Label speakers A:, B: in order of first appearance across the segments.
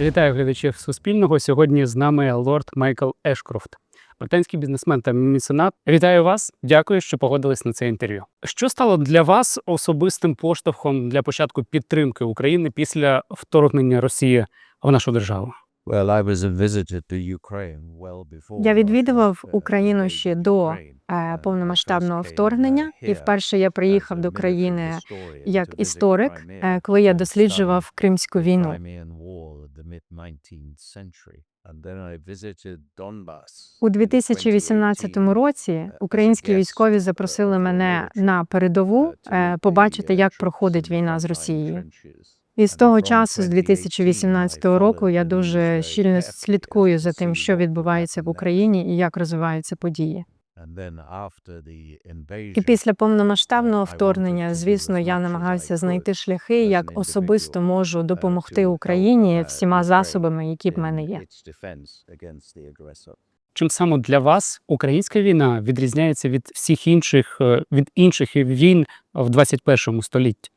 A: Вітаю глядачів Суспільного. Сьогодні з нами лорд Майкл Ешкрофт, британський бізнесмен та меценат. Вітаю вас. Дякую, що погодились на це інтерв'ю. Що стало для вас особистим поштовхом для початку підтримки України після вторгнення Росії в нашу державу?
B: Я відвідував
C: uh,
B: Україну ще до е,
C: Uh,
B: повномасштабного вторгнення,
C: uh,
B: і вперше я приїхав до країни як історик, е, коли я досліджував Кримську війну.
C: The mid-19th century. And then I visited Donbas
B: У
C: in
B: 2018
C: 2018.
B: році українські військові
C: uh,
B: запросили мене на передову
C: uh,
B: е, побачити,
C: uh,
B: як проходить війна з Росією. І з того часу, з
C: 2018
B: 2018
C: I
B: року, я дуже щільно слідкую за тим, що відбувається в. Україні і як розвиваються події. І після повномасштабного вторгнення, звісно, я
C: much
B: намагався знайти шляхи, як особисто можу
C: uh,
B: допомогти Україні
C: uh,
B: всіма засобами, які в мене є.
A: Чим саме для вас українська війна відрізняється від всіх інших е, від інших війн в 21 столітті?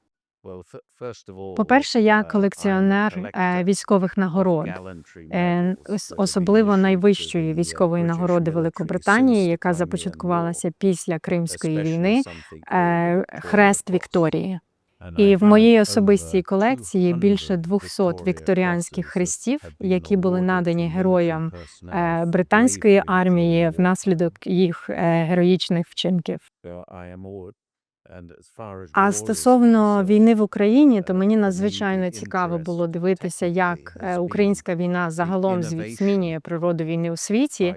B: По-перше, я
C: uh,
B: колекціонер е, військових нагород. Е, Особливо найвищої
C: uh,
B: військової нагороди Великобританії, яка започаткувалася після Кримської війни, е, хрест Вікторії. І в моїй особистій колекції більше 200 вікторіанських хрестів, які були надані героям британської армії внаслідок їх героїчних вчинків. А стосовно війни в Україні, то
C: е,
B: мені надзвичайно цікаво було дивитися, як е, українська війна загалом змінює природу війни у світі.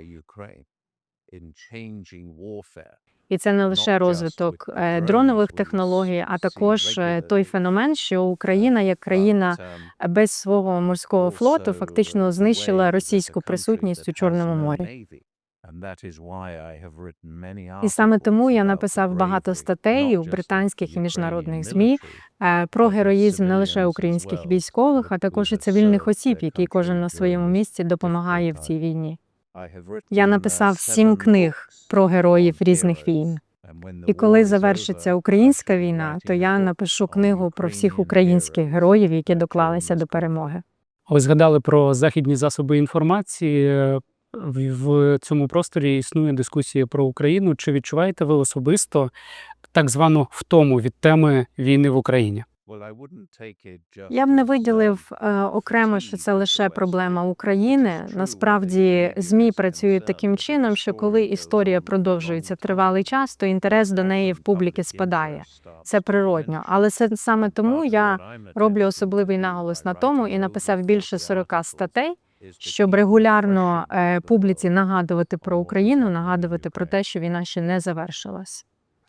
B: І це не лише розвиток е, дронових технологій, а також е, той феномен, що Україна як країна
C: um,
B: без свого морського флоту фактично
C: uh,
B: знищила російську присутність у Чорному морі.
C: Navy. And that is why I have written many
B: І саме тому я написав багато статей
C: not
B: у британських і міжнародних ЗМІ е, про героїзм не лише українських військових, а також і цивільних осіб, які кожен на своєму місці допомагає в цій війні. Я написав сім книг про героїв різних війн. І коли завершиться українська війна, то я напишу книгу про всіх українських героїв, які доклалися до перемоги.
A: Ви згадали про західні засоби інформації. В, в цьому просторі існує дискусія про Україну. Чи відчуваєте ви особисто так звану втому від теми війни в Україні?
B: Я б не виділив
C: um,
B: е, окремо, що це лише проблема України. Насправді змі працюють таким чином, що коли історія продовжується тривалий час, то інтерес до неї в публіки спадає. Це
C: to
B: природньо, але це саме тому я роблю особливий наголос на тому і написав більше
C: 40
B: 40 статей, щоб регулярно е, публіці нагадувати про Україну, нагадувати про те, що війна ще не завершилась.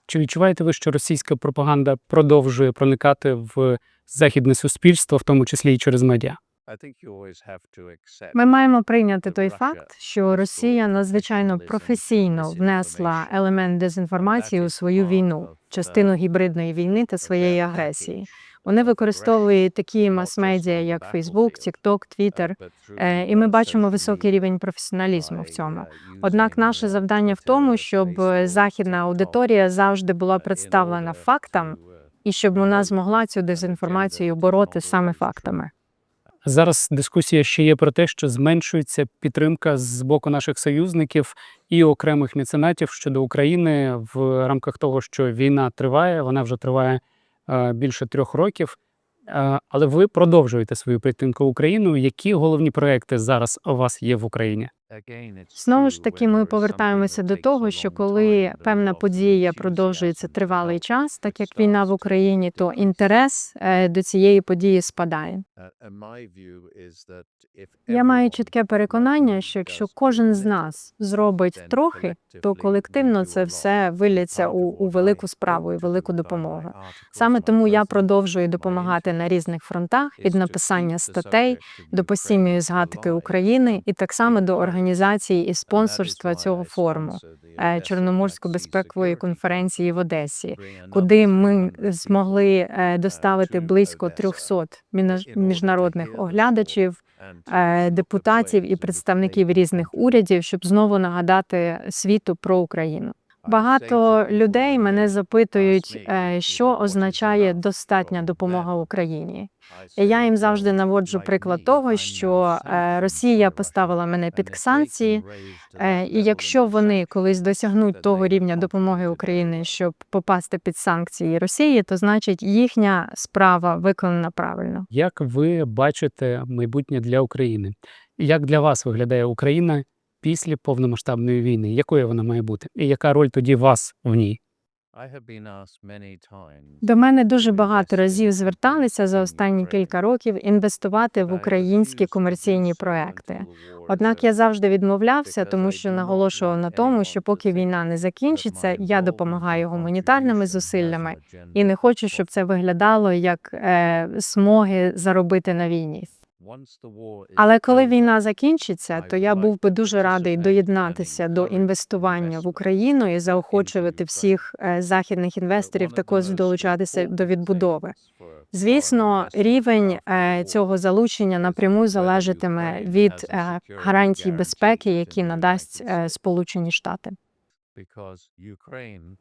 A: Чи відчуваєте ви, що російська пропаганда продовжує проникати в західне суспільство, в тому числі і через медіа?
B: Ми маємо прийняти той факт, що Росія надзвичайно професійно внесла елемент дезінформації у свою війну, частину гібридної війни та своєї агресії. Вони використовують такі мас-медіа, як Facebook, TikTok, Twitter, е, і ми бачимо високий рівень професіоналізму в цьому.
C: uh,
B: Однак наше завдання в тому, щоб е, західна аудиторія завжди була представлена фактам, і щоб вона змогла цю дезінформацію бороти саме фактами.
A: Зараз дискусія ще є про те, що зменшується підтримка з боку наших союзників і окремих меценатів щодо України в рамках того, що війна триває, вона вже триває е, більше трьох років. Е, але ви продовжуєте свою притинку Україну. Які головні проекти зараз у вас є в Україні?
B: Знову ж таки, ми повертаємося до того, що коли певна подія продовжується тривалий час, так як війна в Україні, то інтерес е, до цієї події спадає. Я маю чітке переконання, що якщо кожен з нас зробить трохи, то колективно це все виліться у, у велику справу і велику допомогу. Саме тому я продовжую допомагати на різних фронтах від написання статей до постійної згадки України і так само до організації і спонсорства цього форуму е, Чорноморсько-безпекової конференції в Одесі, куди ми змогли е, доставити близько 300 міна- міжнародних оглядачів, е, депутатів і представників різних урядів, щоб знову нагадати світу про Україну. Багато людей мене запитують, е, що означає достатня допомога Україні. Я їм завжди наводжу приклад того, що е, Росія поставила мене під санкції, е, і якщо вони колись досягнуть того рівня допомоги Україні, щоб попасти під санкції Росії, то значить їхня справа виконана правильно.
A: Як ви бачите майбутнє для України? Як для вас виглядає Україна після повномасштабної війни? Якою вона має бути? І яка роль тоді вас в ній?
B: До мене дуже багато разів зверталися за останні кілька років інвестувати в українські комерційні проекти. Однак я завжди відмовлявся, тому що наголошував на тому, що поки війна не закінчиться, я допомагаю гуманітарними зусиллями і не хочу, щоб це виглядало як е, смоги заробити на війні. Але коли війна закінчиться, то я був би дуже радий доєднатися до інвестування в Україну і заохочувати всіх е, західних інвесторів також долучатися до відбудови. Звісно, рівень е, цього залучення напряму залежатиме від е, гарантій безпеки, які надасть Сполучені Штати.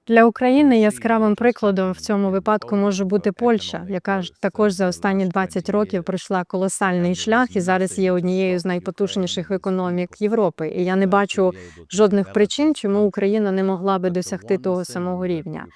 B: Для України яскравим прикладом в цьому випадку може бути Польща, яка ж також за останні 20 років пройшла колосальний шлях і зараз є однією з найпотужніших економік Європи. І я не бачу жодних причин, чому Україна не могла би досягти того самого рівня.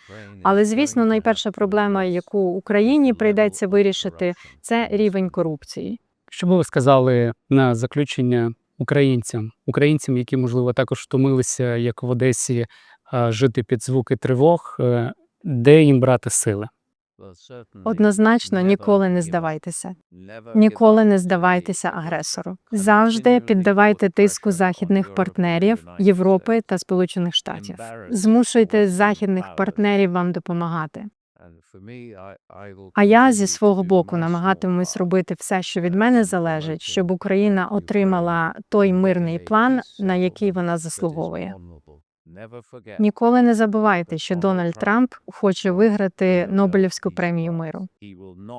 B: Але звісно, найперша проблема, яку Україні прийдеться вирішити, це рівень корупції.
A: Що би ви сказали на заключення українцям, українцям, які можливо також втомилися, як в Одесі, жити під звуки тривог, е, де їм брати сили?
B: Однозначно ніколи не здавайтеся. Ніколи не здавайтеся агресору. Завжди піддавайте тиску західних партнерів Європи та Сполучених Штатів. Змушуйте західних партнерів вам допомагати. А я зі свого боку намагатимусь робити все, що від мене залежить, щоб Україна отримала той мирний план, на який вона заслуговує. Ніколи не забувайте, що Дональд Трамп хоче виграти Нобелівську премію миру.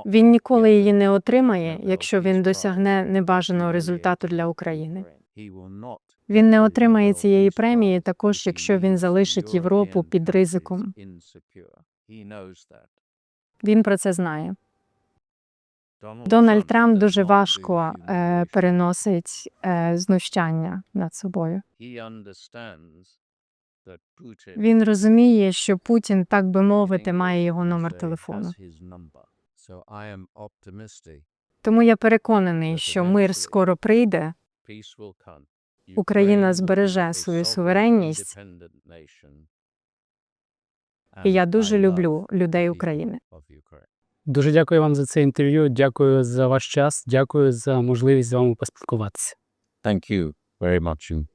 B: Він ніколи її не отримає, якщо він досягне небажаного результату для України. Він не отримає цієї премії також, якщо він залишить Європу під ризиком. Він про це знає. Дональд Трамп дуже важко е, переносить е, знущання над собою. Він розуміє, що Путін, так би мовити, має його номер телефону. Тому я переконаний, що мир скоро прийде. Україна збереже свою суверенність, і я дуже люблю людей України.
A: Дуже дякую вам за це інтерв'ю. Дякую за ваш час. Дякую за можливість з вами поспілкуватися.
C: Thank you very much.